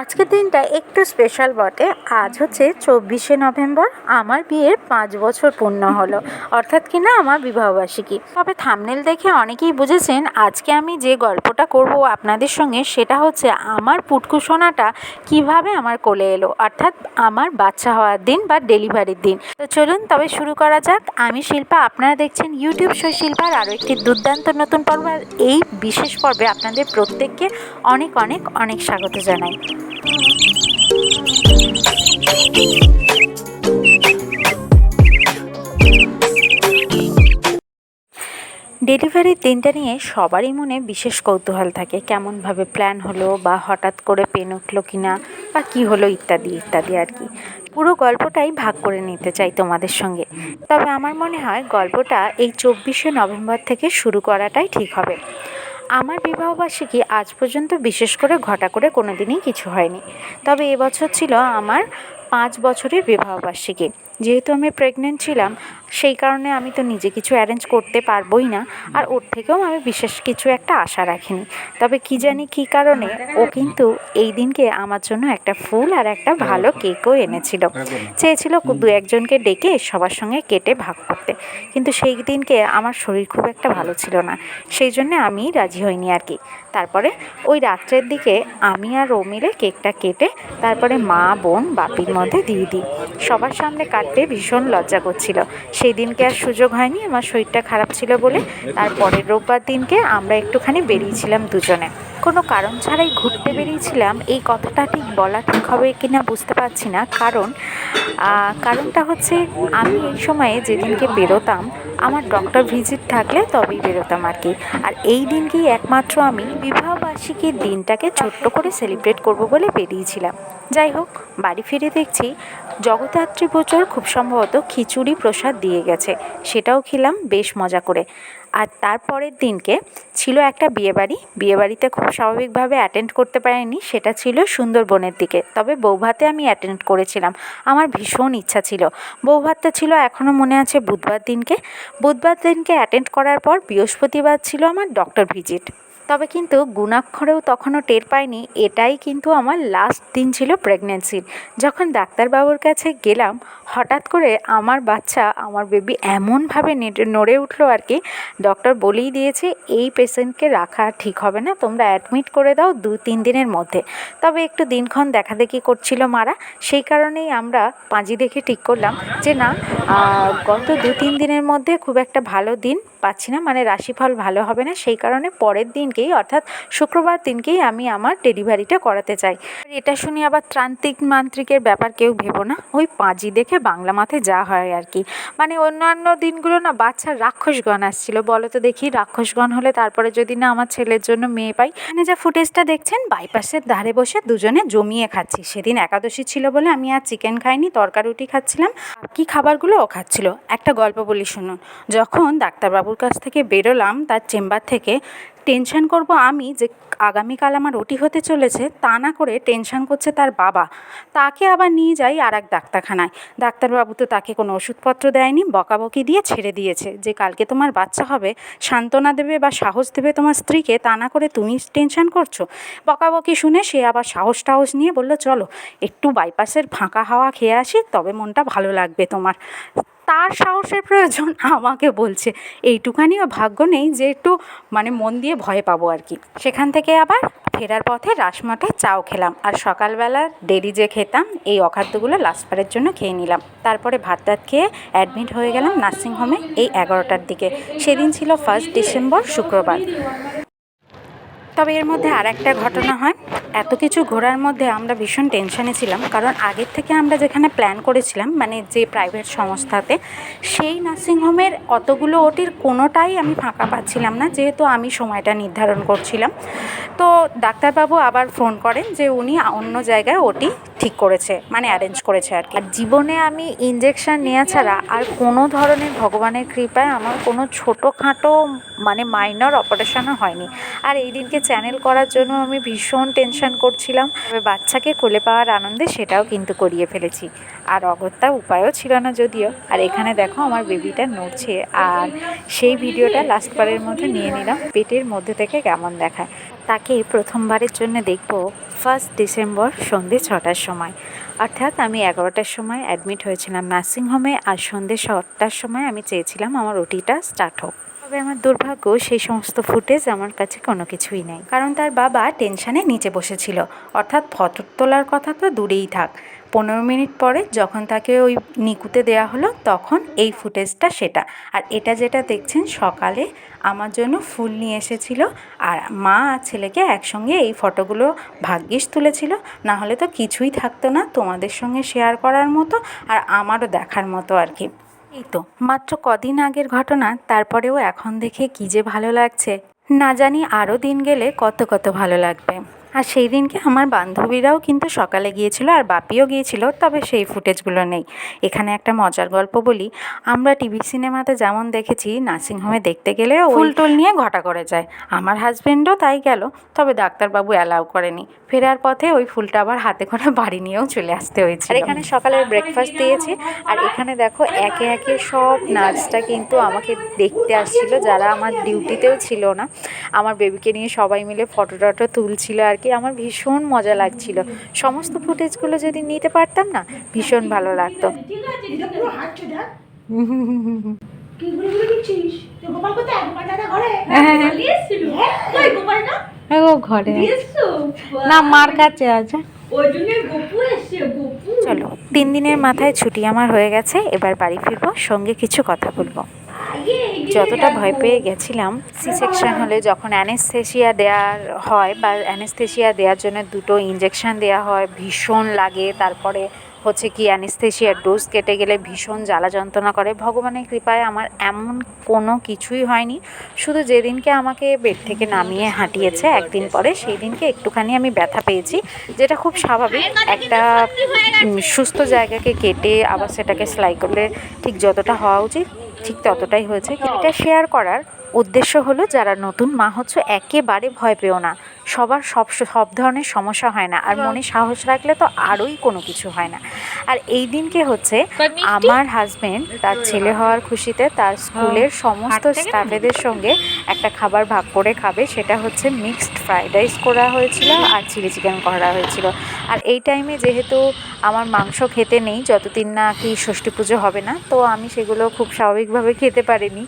আজকের দিনটা একটু স্পেশাল বটে। আজ হচ্ছে চব্বিশে নভেম্বর। আমার বিয়ের পাঁচ বছর পূর্ণ হলো। অর্থাৎ কিনা আমার বিবাহবার্ষিকী। তবে থামনেল দেখে অনেকেই বুঝেছেন, আজকে আমি যে গল্পটা করব আপনাদের সঙ্গে, সেটা হচ্ছে আমার পুটকু সোনাটা কীভাবে আমার কোলে এলো। অর্থাৎ আমার বাচ্চা হওয়ার দিন বা ডেলিভারির দিন। তো চলুন, তবে শুরু করা যাক। আমি শিল্পা, আপনারা দেখছেন ইউটিউব শো শিল্পার আরও একটি দুর্দান্ত নতুন পর্ব। এই বিশেষ পর্বে আপনাদের প্রত্যেককে অনেক অনেক অনেক স্বাগত জানাই। ডেলিভারির দিনটা নিয়ে সবারই মনে বিশেষ কৌতূহল থাকে। কেমনভাবে প্ল্যান হলো বা হঠাৎ করে পেন উঠল কি না বা কী হলো ইত্যাদি ইত্যাদি আর কি। পুরো গল্পটাই ভাগ করে নিতে চাই তোমাদের সঙ্গে। তবে আমার মনে হয় গল্পটা এই চব্বিশে নভেম্বর থেকে শুরু করাটাই ঠিক হবে। আমার বিবাহবার্ষিকী আজ পর্যন্ত বিশেষ করে ঘটা করে কোনো দিনই কিছু হয়নি। তবে এবছর ছিল আমার পাঁচ বছরের বিবাহবার্ষিকী। যেহেতু আমি প্রেগনেন্ট ছিলাম, সেই কারণে আমি তো নিজে কিছু অ্যারেঞ্জ করতে পারবোই না। আর ওর থেকেও আমি বিশেষ কিছু একটা আশা রাখিনি। তবে কি জানি কী কারণে ও কিন্তু এই দিনকে আমার জন্য একটা ফুল আর একটা ভালো কেকও এনেছিল। চেয়েছিল দু একজনকে ডেকে সবার সঙ্গে কেটে ভাগ করতে। কিন্তু সেই দিনকে আমার শরীর খুব একটা ভালো ছিল না। সেই জন্যে আমি রাজি হইনি আর কি। তারপরে ওই রাত্রের দিকে আমি আর ও মিলে কেকটা কেটে তারপরে মা, বোন, বাপির মধ্যে দিয়ে দিই। সবার সামনে কাটতে ভীষণ লজ্জা করছিল। সেই দিনকে আর সুযোগ হয়নি, আমার শরীরটা খারাপ ছিল বলে। তারপরের রোববার দিনকে আমরা একটুখানি বেরিয়েছিলাম দুজনে। কোনো কারণ ছাড়াই ঘুরতে বেরিয়েছিলাম। এই কথাটা ঠিক বলা ঠিক হবে কি না বুঝতে পারছি না। কারণ কারণটা হচ্ছে আমি এই সময়ে যেদিনকে বেরোতাম, আমার ডক্টর ভিজিট থাকলে তবেই বেরোতাম আর কি। আর এই দিনকেই একমাত্র আমি বিবাহবার্ষিকীর দিনটাকে ছোট্ট করে সেলিব্রেট করব বলে বেরিয়েছিলাম। যাই হোক, বাড়ি ফিরে দেখছি জগদ্ধাত্রী পুজোর খুব সম্ভবত খিচুড়ি প্রসাদ দিয়ে গেছে। সেটাও খেলাম বেশ মজা করে। আর তারপরের দিনকে ছিল একটা বিয়েবাড়ি। বিয়েবাড়িতে খুব স্বাভাবিকভাবে অ্যাটেন্ড করতে পারিনি, সেটা ছিল সুন্দরবনের দিকে। তবে বৌভাতে আমি অ্যাটেন্ড করেছিলাম। আমার ভীষণ ইচ্ছা ছিল। বৌভাতটা ছিল এখনও মনে আছে বুধবার দিনকে। বুধবার দিনকে অ্যাটেন্ড করার পর বৃহস্পতিবার ছিল আমার ডক্টর ভিজিট তবে কিন্তু গুণাক্ষরেও তখনও টের পাইনি, এটাই কিন্তু আমার লাস্ট দিন ছিল প্রেগনেন্সির যখন ডাক্তারবাবুর কাছে গেলাম, হঠাৎ করে আমার বাচ্চা আমার বেবি এমনভাবে নড়ে উঠল আর কি ডক্টর বলেই দিয়েছে, এই পেশেন্টকে রাখা ঠিক হবে না, তোমরা অ্যাডমিট করে দাও দু, তিন দিনের মধ্যে। তবে একটু দিনক্ষণ দেখাদেখি করছিল মারা, সেই কারণেই আমরা পাঁজি দেখে ঠিক করলাম যে, না গত দু, তিন দিনের মধ্যে খুব একটা ভালো দিন পাচ্ছি না মানে রাশিফল ভালো হবে না। সেই কারণে পরের দিনকেই অর্থাৎ শুক্রবার দিনকেই আমি আমার ডেলিভারিটা করাতে চাই। এটা শুনে আবার ত্রান্তিক মান্ত্রিকের ব্যাপার কেউ ভেবো না। ওই পাঁজি দেখে বাংলা মাথে যা হয় আর কি। মানে অন্যান্য দিনগুলো না বাচ্চার রাক্ষসগণ আসছিল। বলো তো দেখি, রাক্ষসগণ হলে তারপরে যদি না আমার ছেলের জন্য মেয়ে পাই। মানে যা ফুটেজটা দেখছেন, বাইপাসের ধারে বসে দুজনে জমিয়ে খাচ্ছি। সেদিন একাদশী ছিল বলে আমি আর চিকেন খাইনি, তরকারুটি খাচ্ছিলাম। কি খাবারগুলো ও খাচ্ছিল? একটা গল্প বলি শুনুন। যখন ডাক্তারবাবুর কাছ থেকে বেরোলাম, তার চেম্বার থেকে টেনশন করব আমি যে আগামীকাল আমার ওটি হতে চলেছে, তা না করে টেনশন করছে তার বাবা। তাকে আবার নিয়ে যাই আর এক ডাক্তারখানায়। ডাক্তারবাবু তো তাকে কোনো ওষুধপত্র দেয়নি, বকাবকি দিয়ে ছেড়ে দিয়েছে। যে কালকে তোমার বাচ্চা হবে, সান্ত্বনা দেবে বা সাহস দেবে তোমার স্ত্রীকে, তা না করে তুমি টেনশন করছ। বকাবকি শুনে সে আবার সাহস টাহস নিয়ে বলল, চলো, একটু বাইপাসের ফাঁকা হাওয়া খেয়ে আসি, তবে মনটা ভালো লাগবে তোমার। তার সাহসের প্রয়োজন আমাকে বলছে। এইটুখানিও ভাগ্য নেই যে একটু মানে মন দিয়ে ভয় পাবো আর কি। সেখান থেকে আবার ফেরার পথে রাসমঠে চাও খেলাম। আর সকালবেলা ডেলি যে খেতাম, এই অখাদ্যগুলো লাস্টবারের জন্য খেয়ে নিলাম। তারপরে ভাত টাত খেয়ে অ্যাডমিট হয়ে গেলাম নার্সিংহোমে এই এগারোটার দিকে। সেদিন ছিল ফার্স্ট ডিসেম্বর শুক্রবার। তবে এর মধ্যে আর একটা ঘটনা হয়। এত কিছু ঘোরার মধ্যে আমরা ভীষণ টেনশানে ছিলাম, কারণ আগের থেকে আমরা যেখানে প্ল্যান করেছিলাম মানে যে প্রাইভেট সংস্থাতে, সেই নার্সিংহোমের অতগুলো ওটির কোনোটাই আমি ফাঁকা পাচ্ছিলাম না, যেহেতু আমি সময়টা নির্ধারণ করছিলাম। তো ডাক্তারবাবু আবার ফোন করেন যে উনি অন্য জায়গায় ওটি ঠিক করেছে মানে অ্যারেঞ্জ করেছে আর কি। আর জীবনে আমি ইঞ্জেকশন নেওয়া ছাড়া আর কোনো ধরনের ভগবানের কৃপায় আমার কোনো ছোটোখাটো মানে মাইনর অপারেশনও হয়নি। আর এই দিনকে চ্যানেল করার জন্য আমি ভীষণ টেনশন করছিলাম। তবে বাচ্চাকে কোলে পাওয়ার আনন্দে সেটাও কিন্তু করিয়ে ফেলেছি। আর অগত্যা উপায়ও ছিল না যদিও। আর এখানে দেখো আমার বেবিটা নড়ছে। আর সেই ভিডিওটা লাস্ট বারের মধ্যে নিয়ে নিলাম। পেটের মধ্যে থেকে কেমন দেখায়। তাকে প্রথমবারের জন্য দেখব ফার্স্ট ডিসেম্বর সন্ধে ছটার সময়। অর্থাৎ আমি এগারোটার সময় অ্যাডমিট হয়েছিলাম নার্সিংহোমে আর সন্ধে ছটার সময় আমি চেয়েছিলাম আমার ওটিটা স্টার্ট হোক। তবে আমার দুর্ভাগ্য সেই সমস্ত ফুটেজ আমার কাছে কোনো কিছুই নেই। কারণ তার বাবা টেনশানে নিচে বসেছিল। অর্থাৎ ফটো তোলার কথা তো দূরেই থাক। পনেরো মিনিট পরে যখন তাকে ওই নিকুতে দেয়া হলো, তখন এই ফুটেজটা সেটা। আর এটা যেটা দেখছেন, সকালে আমার জন্য ফুল নিয়ে এসেছিল, আর মা আর ছেলেকে একসঙ্গে এই ফটোগুলো ভাগ্যিস তুলেছিল। না হলে তো কিছুই থাকতো না তোমাদের সঙ্গে শেয়ার করার মতো আর আমারও দেখার মতো আর কি। এই তো, মাত্র কদিন আগের ঘটনা, তারপরেও এখন দেখে কী যে ভালো লাগছে। না জানি আরও দিন গেলে কত কত ভালো লাগবে। আর সেই দিনকে আমার বান্ধবীরাও কিন্তু সকালে গিয়েছিল আর বাপিও গিয়েছিল তবে সেই ফুটেজগুলো নেই। এখানে একটা মজার গল্প বলি। আমরা টিভি সিনেমাতে যেমন দেখেছি নার্সিংহোমে দেখতে গেলে ফুল টুল নিয়ে ঘটা করে যায়। আমার হাজবেন্ডও তাই গেল তবে ডাক্তারবাবু অ্যালাউ করেনি। ফেরার পথে ওই ফুলটা আবার হাতে করে বাড়ি নিয়েও চলে আসতে হয়েছে আর এখানে সকালের ব্রেকফাস্ট দিয়েছি। আর এখানে দেখো একে একে সব নার্সটা কিন্তু আমাকে দেখতে আসছিল যারা আমার ডিউটিতেও ছিল না। আমার বেবিকে নিয়ে সবাই মিলে ফটো টটো তুলছিল আর কি আমার ভীষণ মজা লাগছিল। সমস্ত ফুটেজগুলো যদি নিতে পারতাম না ভীষণ ভালো লাগতো। ঘরে গোপালটা? ও ঘরে না মার কাছে আছে। চলো তিন দিনের মাথায় ছুটি আমার হয়ে গেছে এবার বাড়ি ফিরবো সঙ্গে কিছু কথা বলব। যতটা ভয় পেয়ে গেছিলাম সি সেকশন হলে যখন অ্যানেস্থেশিয়া দেওয়ার হয় বা অ্যানেস্থেশিয়া দেওয়ার জন্য দুটো ইঞ্জেকশন দেওয়া হয়, ভীষণ লাগে। তারপরে হচ্ছে কি অ্যানেস্থেশিয়ার ডোজ কেটে গেলে ভীষণ জ্বালা যন্ত্রণা করে। ভগবানের কৃপায় আমার এমন কোনো কিছুই হয়নি। শুধু যেদিনকে আমাকে বেড থেকে নামিয়ে হাঁটিয়েছে, একদিন পরে সেই দিনকে একটুখানি আমি ব্যথা পেয়েছি, যেটা খুব স্বাভাবিক। একটা সুস্থ জায়গাকে কেটে আবার সেটাকে সেলাই করলে ঠিক যতটা হওয়া উচিত। ঠিক ততটাই হয়েছে। এটা শেয়ার করার উদ্দেশ্য হলো যারা নতুন মা হচ্ছে একেবারে ভয় পেও না। সবার সব সব ধরনের সমস্যা হয় না। আর মনে সাহস রাখলে তো আরোই কোনো কিছু হয় না। আর এই দিনকে হচ্ছে আমার হাজবেন্ড তার ছেলে হওয়ার খুশিতে তার স্কুলের সমস্ত স্টাফেদের সঙ্গে একটা খাবার ভাগ করে খাবে। সেটা হচ্ছে মিক্সড ফ্রাইড রাইস করা হয়েছিল আর চিলি চিকেন করা হয়েছিল। আর এই টাইমে যেহেতু আমার মাংস খেতে নেই যতদিন না কি ষষ্ঠী পুজো হবে না তো আমি সেগুলো খুব স্বাভাবিকভাবে খেতে পারিনি।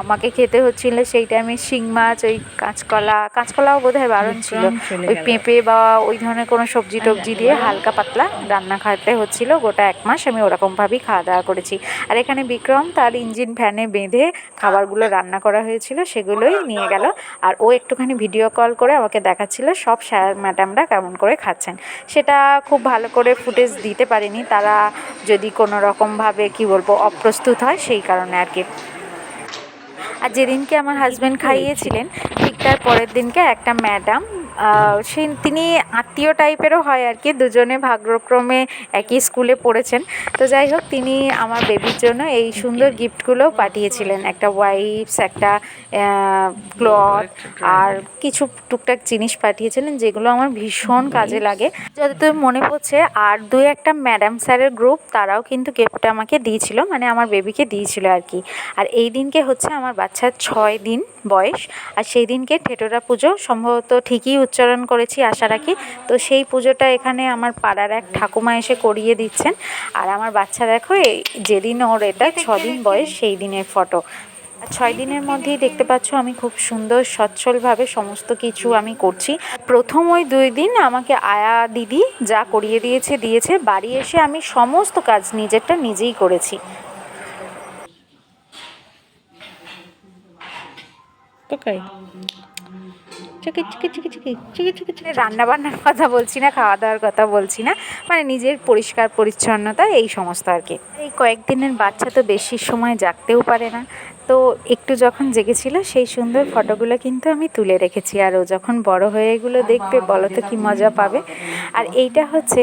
আমাকে খেতে হচ্ছিল সেই টাইমে শিং মাছ ওই কাঁচকলা কাঁচকলাও বোধহয় বারণ ছিল। ওই পেঁপে বা ওই ধরনের কোনো সবজি টবজি দিয়ে হালকা পাতলা রান্না খাইতে হচ্ছিল। গোটা এক মাস আমি ওরকমভাবেই খাওয়া দাওয়া করেছি। আর এখানে বিক্রম তার ইঞ্জিন ফ্যানে বেঁধে খাবারগুলো রান্না করা হয়েছিল সেগুলোই নিয়ে গেল। আর ও একটুখানি ভিডিও কল করে আমাকে দেখাচ্ছিল সব স্যার ম্যাডামরা কেমন করে খাচ্ছেন। সেটা খুব ভালো করে ফুটেজ দিতে পারিনি। তারা যদি কোনো রকমভাবে কি বলব অপ্রস্তুত হয় সেই কারণে আর কি আর যেদিনকে আমার হাজব্যান্ড খাইয়েছিলেন ঠিক তার পরের দিনকে একটা ম্যাডাম সে তিনি আত্মীয় টাইপেরও হয় আর কি, দুজনে ভাগ্যক্রমে একই স্কুলে পড়েছেন। তো যাই হোক, তিনি আমার বেবির জন্য এই সুন্দর গিফটগুলো পাঠিয়েছিলেন। একটা ওয়াইপস একটা ক্লথ আর কিছু টুকটাক জিনিস পাঠিয়েছিলেন, যেগুলো আমার ভীষণ কাজে লাগে। যতদূর মনে পড়ছে, আর দুই একটা ম্যাডাম স্যারের গ্রুপ তারাও কিন্তু গিফটটা আমাকে দিয়েছিল মানে আমার বেবিকে দিয়েছিল আর কি। আর এই দিনকে হচ্ছে আমার বাচ্চার ছয় দিন বয়স, আর সেই দিনকে ঠেটোরা পুজো, সম্ভবত ঠিকই উচ্চারণ করেছি আশা রাখি। তো সেই পুজোটা এখানে আমার পাড়ার এক ঠাকুমা এসে করিয়ে দিচ্ছেন। আর আমার বাচ্চা দেখো এই যেদিন ওর এটা ছদিন বয়স সেই দিনের ফটো। আর ছয় দিনের মধ্যেই দেখতে পাচ্ছ আমি খুব সুন্দর সচ্ছলভাবে সমস্ত কিছু আমি করছি। প্রথম ওই দুই দিন আমাকে আয়া দিদি যা করিয়ে দিয়েছে দিয়েছে। বাড়ি এসে আমি সমস্ত কাজ নিজেরটা নিজেই করেছি। চিকি চিকি চিকি চিকি চিকি চিকি চিকি রান্না বান্নার কথা বলছি না খাওয়া দাওয়ার কথা বলছি না মানে নিজের পরিষ্কার পরিচ্ছন্নতা, এই সমস্ত আর কি। এই কয়েকদিনের বাচ্চা তো বেশি সময় জাগতেও পারে না। তো একটু যখন জেগেছিল, সেই সুন্দর ফটোগুলো কিন্তু আমি তুলে রেখেছি। আর ও যখন বড় হয়ে এগুলো দেখবে, বলো তো কী মজা পাবে। আর এইটা হচ্ছে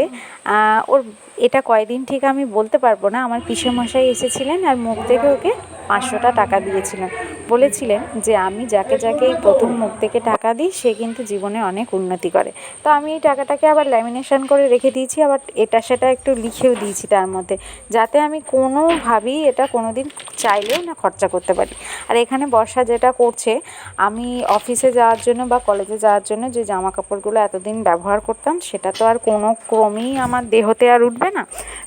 ওর এটা কয়দিন ঠিক আমি বলতে পারব না। আমার পিসেমশাই এসেছিলেন আর মুখ দেখে ওকে পাঁচশোটা টাকা দিয়েছিলেন। বলেছিলেন যে আমি যাকে যাকে এই প্রথম মুখ থেকে টাকা দিই, সে কিন্তু জীবনে অনেক উন্নতি করে। তো আমি এই টাকাটাকে আবার ল্যামিনেশন করে রেখে দিয়েছি, আবার এটা সেটা একটু লিখেও দিয়েছি তার মধ্যে, যাতে আমি কোনোভাবেই এটা কোনো দিন চাইলেও না খরচা করতে পারি। আর এখানে বর্ষা যেটা করছে, আমি অফিসে যাওয়ার জন্য বা কলেজে যাওয়ার জন্য যে জামা কাপড়গুলো এতদিন ব্যবহার করতাম, সেটা তো আর কোনো ক্রমেই আমার দেহতে আর উঠবে না।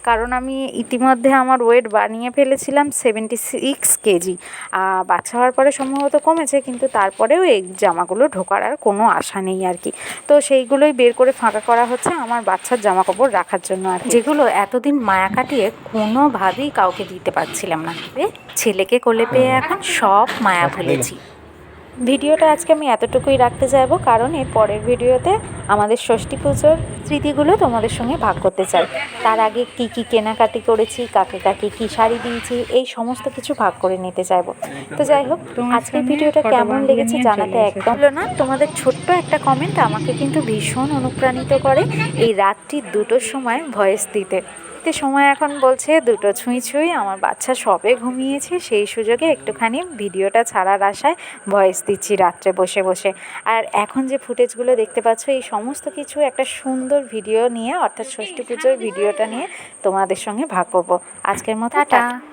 কারণ আমি ইতিমধ্যে আমার ওয়েট বানিয়ে ফেলেছিলাম সেভেন্টি সিক্স কেজি বাচ্চা হওয়ার পরে সম্ভবত কমেছে কিন্তু তারপরেও এই জামাগুলো ঢোকার আর কোনো আশা নেই আর কি। তো সেইগুলোই বের করে ফাঁকা করা হচ্ছে আমার বাচ্চার জামা কাপড় রাখার জন্য আর কি। যেগুলো এতদিন মায়া কাটিয়ে কোনোভাবেই কাউকে দিতে পারছিলাম না। ছেলেকে কোলে পেয়ে এখন সব মায়া ভুলেছি ভিডিওটা আজকে আমি এতটুকুই রাখতে চাইব কারণ এর পরের ভিডিওতে আমাদের ষষ্ঠী পুজোর স্মৃতিগুলো তোমাদের সঙ্গে ভাগ করতে চাই। তার আগে কি কি কেনাকাটি করেছি কাকে কাকে কি শাড়ি দিয়েছি এই সমস্ত কিছু ভাগ করে নিতে চাইব। তো যাই হোক আজকের ভিডিওটা কেমন লেগেছে জানাতে একদম হলো না। তোমাদের ছোট্ট একটা কমেন্ট আমাকে কিন্তু ভীষণ অনুপ্রাণিত করে এই রাত্রি দুটোর সময় ভয়েস দিতে। তো সময় এখন বলছে দুটো ছুঁই ছুঁই আমার বাচ্চা সবে ঘুমিয়েছে সেই সুযোগে একটুখানি ভিডিওটা ছাড়ার আশায় ভয়েস দিচ্ছি রাত্রে বসে বসে। আর এখন যে ফুটেজগুলো দেখতে পাচ্ছ এই সমস্ত কিছু একটা সুন্দর ভিডিও নিয়ে অর্থাৎ ষষ্ঠী পুজোর ভিডিওটা নিয়ে তোমাদের সঙ্গে ভাগ করব। আজকের মতো টাটা।